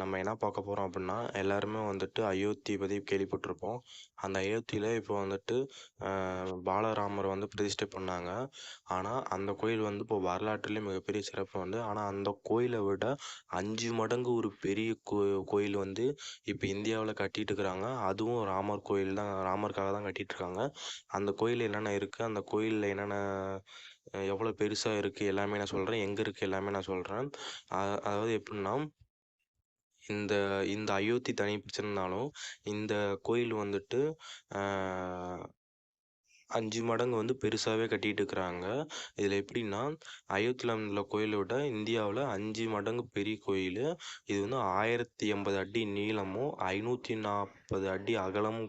நம்ம என்ன பார்க்க போகிறோம் அப்படின்னா எல்லாருமே வந்துட்டு அயோத்தி பற்றி கேள்விப்பட்டிருப்போம். அந்த அயோத்தியில் இப்போ வந்துட்டு பாலராமர் வந்து பிரதிஷ்டை பண்ணாங்க. ஆனால் அந்த கோயில் வந்து இப்போ வரலாற்றுலேயே மிகப்பெரிய சிறப்பு வந்து ஆனால் அந்த கோயிலை விட அஞ்சு மடங்கு ஒரு பெரிய கோ கோயில் வந்து இப்போ இந்தியாவில் கட்டிகிட்டு இருக்கிறாங்க அதுவும் ராமர் கோயில் தான் ராமருக்காக தான் கட்டிகிட்ருக்காங்க அந்த கோயில் என்னென்ன இருக்குது அந்த கோயிலில் என்னென்ன எவ்வளோ பெருசாக இருக்குது எல்லாமே நான் சொல்கிறேன் எங்கே இருக்குது எல்லாமே நான் சொல்கிறேன் அதாவது எப்படின்னா இந்த இந்த அயோத்தி தனி பிரச்சனைனாலும் இந்த கோயில் வந்துட்டு அஞ்சு மடங்கு வந்து பெருசாகவே கட்டிட்டு இருக்கிறாங்க இதில் எப்படின்னா அயோத்தியில் உள்ள கோயிலை விட இந்தியாவில் அஞ்சு மடங்கு பெரிய கோயில். இது வந்து ஆயிரத்தி எண்பது அடி நீளமும் ஐநூற்றி முப்பது அடி அகலம்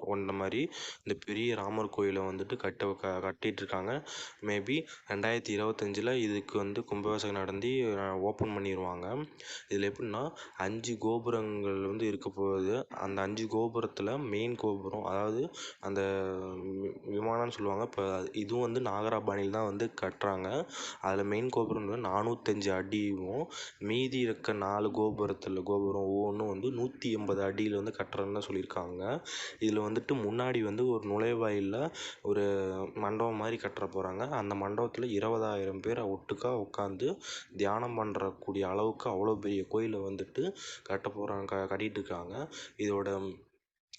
கொண்ட மாதிரி இந்த பெரிய ராமர் கோயிலை வந்துட்டு கட்ட க கட்டிட்டு இருக்காங்க மேபி ரெண்டாயிரத்தி இருபத்தஞ்சில் இதுக்கு வந்து கும்பாபிஷேகம் நடந்து ஓப்பன் பண்ணிடுவாங்க இதில் எப்படின்னா அஞ்சு கோபுரங்கள் வந்து இருக்க போகுது. அந்த அஞ்சு கோபுரத்தில் மெயின் கோபுரம் அதாவது அந்த விமானம்னு சொல்லுவாங்க இப்போ இதுவும் வந்து நாகராபாணியில் தான் வந்து கட்டுறாங்க. அதில் மெயின் கோபுரம் நானூற்றஞ்சு அடியும். மீதி இருக்க நாலு கோபுரத்தில் கோபுரம் ஒவ்வொன்றும் வந்து நூற்றி எண்பது அடியில் வந்து கட்டுறதுன்னு சொல்லியிருக்காங்க. இதில் வந்துட்டு முன்னாடி வந்து ஒரு நுழைவாயிலில் ஒரு மண்டபம் மாதிரி கட்டுற போகிறாங்க அந்த மண்டபத்தில் இருபதாயிரம் பேர் ஒட்டுக்கா உட்காந்து தியானம் பண்ணுறக்கூடிய அளவுக்கு அவ்வளோ பெரிய கோயிலை வந்துட்டு கட்ட போகிறாங்க க கட்டிகிட்டு இருக்காங்க. இதோட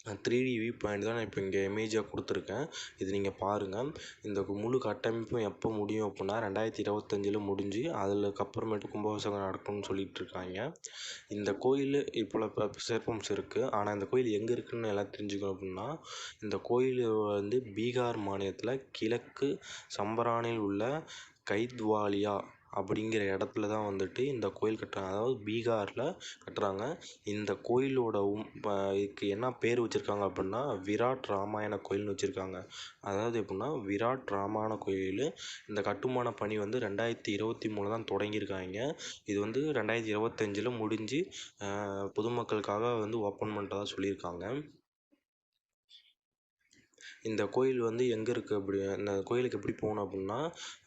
த்ரீ டி வியூ பாயிண்ட் தான் நான் இப்போ இங்கே இமேஜாக கொடுத்துருக்கேன். இது நீங்கள் பாருங்கள் இந்த முழு கட்டமைப்பும் எப்போ முடியும் அப்படின்னா ரெண்டாயிரத்தி இருபத்தஞ்சில் முடிஞ்சு அதுக்கப்புறமேட்டு கும்பாபிஷேகம் நடக்கும்னு சொல்லிகிட்டு இருக்காங்க. இந்த கோயில் இப்போ இப்போ சிறப்பம்சம் இருக்குது ஆனால் இந்த கோயில் எங்கே இருக்குன்னு எல்லாம் தெரிஞ்சுக்கணும் அப்படின்னா இந்த கோயில் வந்து பீகார் மாநிலத்தில் கிழக்கு சம்பரானில் உள்ள கைத்வாலியா அப்படிங்கிற இடத்துல தான் வந்துட்டு இந்த கோயில் கட்டுறாங்க. அதாவது பீகாரில் கட்டுறாங்க. இந்த கோயிலோட உம் இதுக்கு என்ன பேர் வச்சுருக்காங்க அப்படின்னா விராட் ராமாயண கோயில்னு வச்சுருக்காங்க. அதாவது எப்படின்னா விராட் ராமாயண கோயில் இந்த கட்டுமான பணி வந்து ரெண்டாயிரத்தி இருபத்தி மூணு தான் தொடங்கியிருக்காங்க. இது வந்து ரெண்டாயிரத்தி இருபத்தஞ்சில் முடிஞ்சு பொதுமக்களுக்காக வந்து ஓப்பன் பண்ணுறதா சொல்லியிருக்காங்க. இந்த கோயில் வந்து எங்கே இருக்குது அப்படி இந்த கோயிலுக்கு எப்படி போகணும் அப்புடின்னா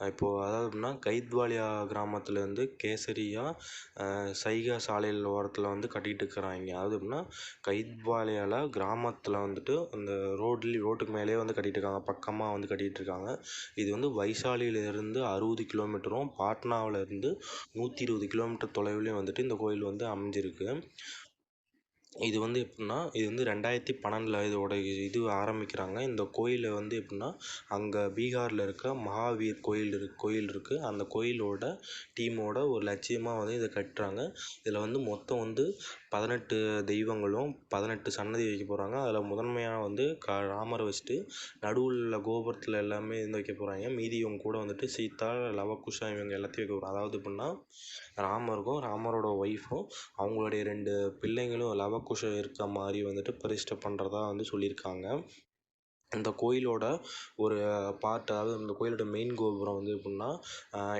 இப்போது அதாவது எப்படின்னா கைத்வாலியா கிராமத்துலேருந்து கேசரியா சைகா சாலையில் ஓரத்தில் வந்து கட்டிகிட்டுருக்குறாங்க அதாவது எப்படின்னா கைத்வாலியாவில் கிராமத்தில் வந்துட்டு அந்த ரோட்லி ரோட்டுக்கு மேலேயே வந்து கட்டிகிட்டு இருக்காங்க. பக்கமாக வந்து கட்டிகிட்டு இருக்காங்க. இது வந்து வைசாலியிலேருந்து அறுபது கிலோமீட்டரும் பாட்னாவிலேருந்து நூற்றி இருபது கிலோமீட்டர் தொலைவுலேயும் வந்துட்டு இந்த கோயில் வந்து அமைஞ்சிருக்கு. இது வந்து எப்புடின்னா இது வந்து ரெண்டாயிரத்தி பன்னெண்டில் இதோட இது ஆரம்பிக்கிறாங்க. இந்த கோயிலை வந்து எப்படின்னா அங்கே பீகாரில் இருக்க மகாவீர் கோயில் இருக்கு கோயில் இருக்குது அந்த கோயிலோட டீமோட ஒரு லட்சியமாக வந்து இதை கட்டுறாங்க. இதில் வந்து மொத்தம் வந்து பதினெட்டு தெய்வங்களும் பதினெட்டு சன்னதி வைக்க போகிறாங்க அதில் முதன்மையாக வந்து க ராமரை வச்சுட்டு நடுவில் உள்ள கோபுரத்தில் எல்லாமே இருந்து வைக்க போகிறாங்க மீதி இவங்க கூட வந்துட்டு சீதா லவகுஷா இவங்க எல்லாத்தையும் வைக்க போகிறாங்க அதாவது எப்படின்னா ராமருக்கும் ராமரோட ஒய்ஃபும் அவங்களுடைய ரெண்டு பிள்ளைங்களும் லவ குஷம் இருக்க மாதிரி வந்துட்டு பிரதிஷ்டை பண்ணுறதா வந்து சொல்லியிருக்காங்க இந்த கோயிலோட ஒரு பார்ட் அதாவது இந்த கோயிலோட மெயின் கோபுரம் வந்து எப்படின்னா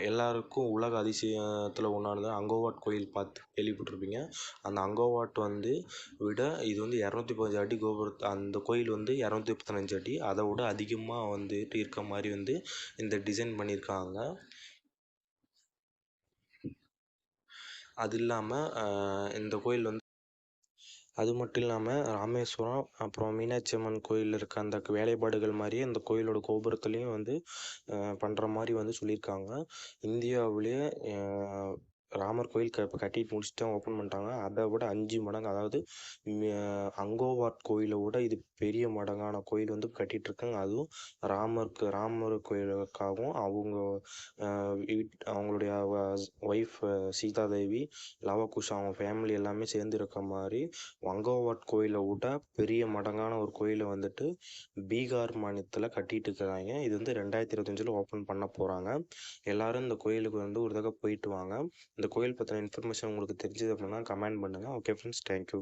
எல்லாருக்கும் உலக அதிசயத்தில் ஒன்றானது அங்கோவாட் கோயில் பார்த்து கேள்விப்பட்டிருப்பீங்க. அந்த அங்கோவாட் வந்து விட இது வந்து இரநூத்தி பதினஞ்சு அடி கோபுரத்து அந்த கோயில் வந்து இரநூத்தி பதினஞ்சு அடி. அதை விட அதிகமாக வந்துட்டு இருக்க மாதிரி வந்து இந்த டிசைன் பண்ணியிருக்காங்க அது இல்லாமல் இந்த கோயில் வந்து அது மட்டும் இல்லாமல் ராமேஸ்வரம் அப்புறம் மீனாட்சி அம்மன் கோயில் இருக்க அந்த வேலைப்பாடுகள் மாதிரியே அந்த கோயிலோட கோபுரத்துலேயும் வந்து பண்ணுற மாதிரி வந்து சொல்லியிருக்காங்க. இந்தியாவிலேயே ராமர் கோயில் க இப்போ கட்டிட்டு முடிச்சுட்டு ஓப்பன் பண்ணிட்டாங்க. அதை விட அஞ்சு மடங்கு அதாவது அங்கோவாட் கோயிலை விட இது பெரிய மடங்கான கோயில் வந்து கட்டிட்டு இருக்காங்க அதுவும் ராமருக்கு ராமர் கோயிலுக்காகவும் அவங்க அவங்களுடைய ஒய்ஃப் சீதாதேவி லவகுஷ் அவங்க ஃபேமிலி எல்லாமே சேர்ந்து இருக்க மாதிரி அங்கோவாட் கோயிலை விட பெரிய மடங்கான ஒரு கோயிலை வந்துட்டு பீகார் மாநிலத்தில் கட்டிட்டு இருக்கிறாங்க இது வந்து ரெண்டாயிரத்தி இருபத்தஞ்சில் ஓப்பன் பண்ண போகிறாங்க எல்லாரும் இந்த கோயிலுக்கு வந்து ஒரு தடவை போயிட்டு வாங்க. இந்த கோயில் பற்றின இன்ஃபர்மேஷன் உங்களுக்கு தெரிஞ்சது அப்படின்னா கமெண்ட் பண்ணுங்கள் ஓகே ஃப்ரெண்ட்ஸ் தேங்க்யூ